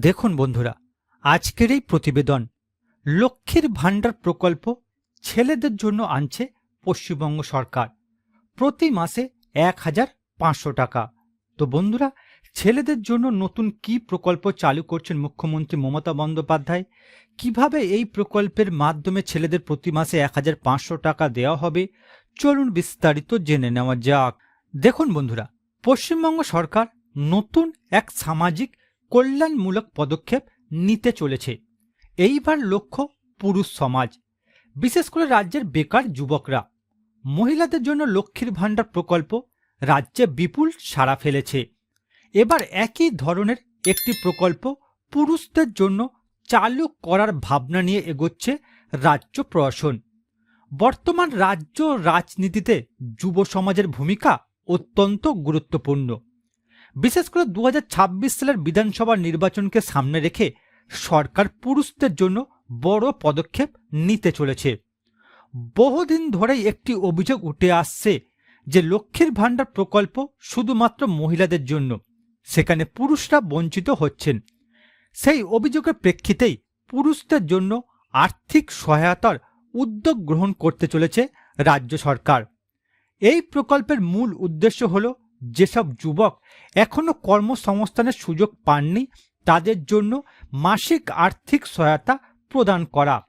দেখুন বন্ধুরা, আজকের এই প্রতিবেদন লক্ষ্মীর ভাণ্ডার প্রকল্প ছেলেদের জন্য আনছে পশ্চিমবঙ্গ সরকার। প্রতি মাসে এক হাজার পাঁচশো টাকা। তো বন্ধুরা, ছেলেদের জন্য নতুন কি প্রকল্প চালু করছেন মুখ্যমন্ত্রী মমতা বন্দ্যোপাধ্যায়? কীভাবে এই প্রকল্পের মাধ্যমে ছেলেদের প্রতি মাসে এক হাজার পাঁচশো টাকা দেওয়া হবে? চলুন বিস্তারিত জেনে নেওয়া যাক। দেখুন বন্ধুরা, পশ্চিমবঙ্গ সরকার নতুন এক সামাজিক কল্যাণমূলক পদক্ষেপ নিতে চলেছে। এইবার লক্ষ্য পুরুষ সমাজ, বিশেষ করে রাজ্যের বেকার যুবকরা। মহিলাদের জন্য লক্ষ্মীর ভাণ্ডার প্রকল্প রাজ্যে বিপুল সাড়া ফেলেছে। এবার একই ধরনের একটি প্রকল্প পুরুষদের জন্য চালু করার ভাবনা নিয়ে এগোচ্ছে রাজ্য প্রশাসন। বর্তমান রাজ্য রাজনীতিতে যুব সমাজের ভূমিকা অত্যন্ত গুরুত্বপূর্ণ। বিশেষ করে দু হাজার ছাব্বিশ সালের বিধানসভা নির্বাচনকে সামনে রেখে সরকার পুরুষদের জন্য বড় পদক্ষেপ নিতে চলেছে। বহুদিন ধরেই একটি অভিযোগ উঠে আসছে যে লক্ষ্মীর ভাণ্ডার প্রকল্প শুধুমাত্র মহিলাদের জন্য, সেখানে পুরুষরা বঞ্চিত হচ্ছেন। সেই অভিযোগের প্রেক্ষিতেই পুরুষদের জন্য আর্থিক সহায়তার উদ্যোগ গ্রহণ করতে চলেছে রাজ্য সরকার। এই প্রকল্পের মূল উদ্দেশ্য হল যেসব যুবক এখনও কর্মসংস্থানের সুযোগ পাননি, তাদের জন্য মাসিক আর্থিক সহায়তা প্রদান করা।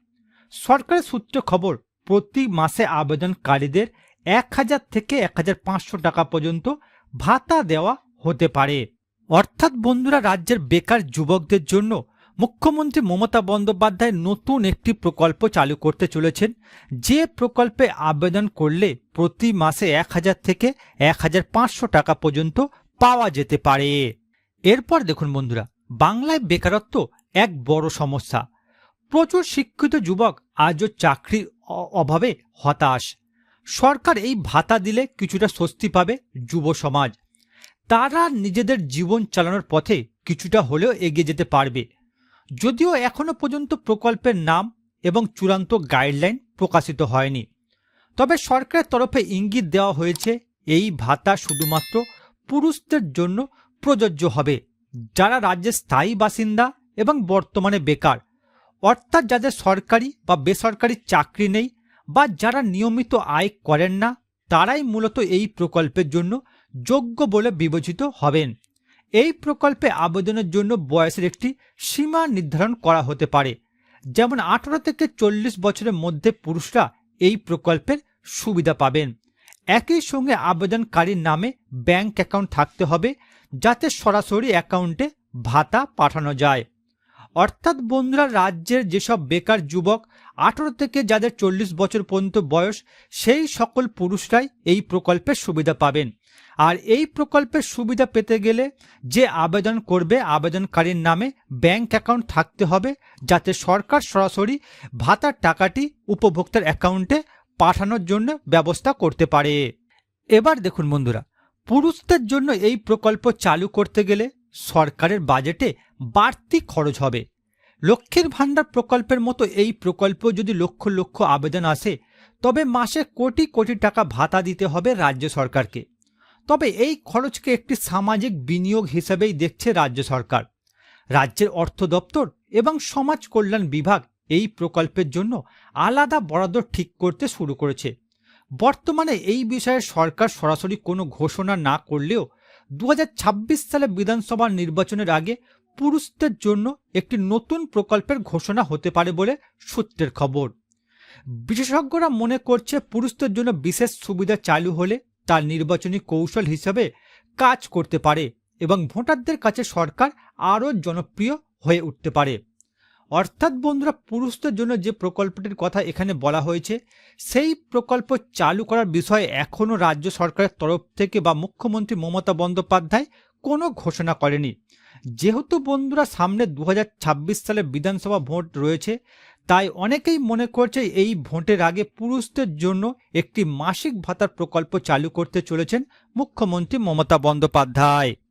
সরকারের সূত্র খবর, প্রতি মাসে আবেদনকারীদের এক হাজার থেকে এক হাজার পাঁচশো টাকা পর্যন্ত ভাতা দেওয়া হতে পারে। অর্থাৎ বন্ধুরা, রাজ্যের বেকার যুবকদের জন্য মুখ্যমন্ত্রী মমতা বন্দ্যোপাধ্যায় নতুন একটি প্রকল্প চালু করতে চলেছেন। যে প্রকল্পে আবেদন করলে প্রতি মাসে এক হাজার থেকে এক হাজার পাঁচশো টাকা পর্যন্ত পাওয়া যেতে পারে। এরপর দেখুন বন্ধুরা, বাংলায় বেকারত্ব এক বড় সমস্যা। প্রচুর শিক্ষিত যুবক আজও চাকরির অভাবে হতাশ। সরকার এই ভাতা দিলে কিছুটা স্বস্তি পাবে যুব সমাজ। তারা নিজেদের জীবন চালানোর পথে কিছুটা হলেও এগিয়ে যেতে পারবে। যদিও এখনও পর্যন্ত প্রকল্পের নাম এবং চূড়ান্ত গাইডলাইন প্রকাশিত হয়নি। তবে সরকারের তরফে ইঙ্গিত দেওয়া হয়েছে, এই ভাতা শুধুমাত্র পুরুষদের জন্য প্রযোজ্য হবে, যারা রাজ্যের স্থায়ী বাসিন্দা এবং বর্তমানে বেকার। অর্থাৎ যাদের সরকারি বা বেসরকারি চাকরি নেই বা যারা নিয়মিত আয় করেন না, তারাই মূলত এই প্রকল্পের জন্য যোগ্য বলে বিবেচিত হবেন। এই প্রকল্পে আবেদনের জন্য বয়সের একটি সীমা নির্ধারণ করা হতে পারে। যেমন আঠারো থেকে চল্লিশ বছরের মধ্যে পুরুষরা এই প্রকল্পের সুবিধা পাবেন। একই সঙ্গে আবেদনকারীর নামে ব্যাংক অ্যাকাউন্ট থাকতে হবে, যাতে সরাসরি অ্যাকাউন্টে ভাতা পাঠানো যায়। অর্থাৎ বন্ধুরা, রাজ্যের যেসব বেকার যুবক, আঠেরো থেকে যাদের চল্লিশ বছর পর্যন্ত বয়স, সেই সকল পুরুষরাই এই প্রকল্পের সুবিধা পাবেন। আর এই প্রকল্পের সুবিধা পেতে গেলে যে আবেদন করবে, আবেদনকারীর নামে ব্যাংক অ্যাকাউন্ট থাকতে হবে, যাতে সরকার সরাসরি ভাতার টাকাটি উপভোক্তার অ্যাকাউন্টে পাঠানোর জন্য ব্যবস্থা করতে পারে। এবার দেখুন বন্ধুরা, পুরুষদের জন্য এই প্রকল্প চালু করতে গেলে সরকারের বাজেটে বাড়তি খরচ হবে। লক্ষ্মীর ভাণ্ডার প্রকল্পের মতো এই প্রকল্প যদি লক্ষ লক্ষ আবেদন আসে, তবে মাসে কোটি কোটি টাকা ভাতা দিতে হবে রাজ্য সরকারকে। তবে এই খরচকে একটি সামাজিক বিনিয়োগ হিসেবেই দেখছে রাজ্য সরকার। রাজ্যের অর্থ দপ্তর এবং সমাজ কল্যাণ বিভাগ এই প্রকল্পের জন্য আলাদা বরাদ্দ ঠিক করতে শুরু করেছে। বর্তমানে এই বিষয়ে সরকার সরাসরি কোনো ঘোষণা না করলেও দু হাজার ছাব্বিশ সালে বিধানসভা নির্বাচনের আগে পুরুষদের জন্য একটি নতুন প্রকল্পের ঘোষণা হতে পারে বলে সূত্রের খবর। বিশেষজ্ঞরা মনে করছে পুরুষদের জন্য বিশেষ সুবিধা চালু হলে তার নির্বাচনী কৌশল হিসেবে কাজ করতে পারে এবং ভোটারদের কাছে সরকার আরও জনপ্রিয় হয়ে উঠতে পারে। অর্থাৎ বন্ধুরা পুরুষদের জন্য যে প্রকল্পটির কথা এখানে বলা হয়েছে, সেই প্রকল্প চালু করার বিষয়ে এখনও রাজ্য সরকারের তরফ থেকে বা মুখ্যমন্ত্রী মমতা বন্দ্যোপাধ্যায় কোনো ঘোষণা করেনি। যেহেতু বন্ধুরা সামনে দু হাজার ছাব্বিশ সালে বিধানসভা ভোট রয়েছে, তাই অনেকেই মনে করছে এই ভোটের আগে পুরুষদের জন্য একটি মাসিক ভাতার প্রকল্প চালু করতে চলেছেন মুখ্যমন্ত্রী মমতা বন্দ্যোপাধ্যায়।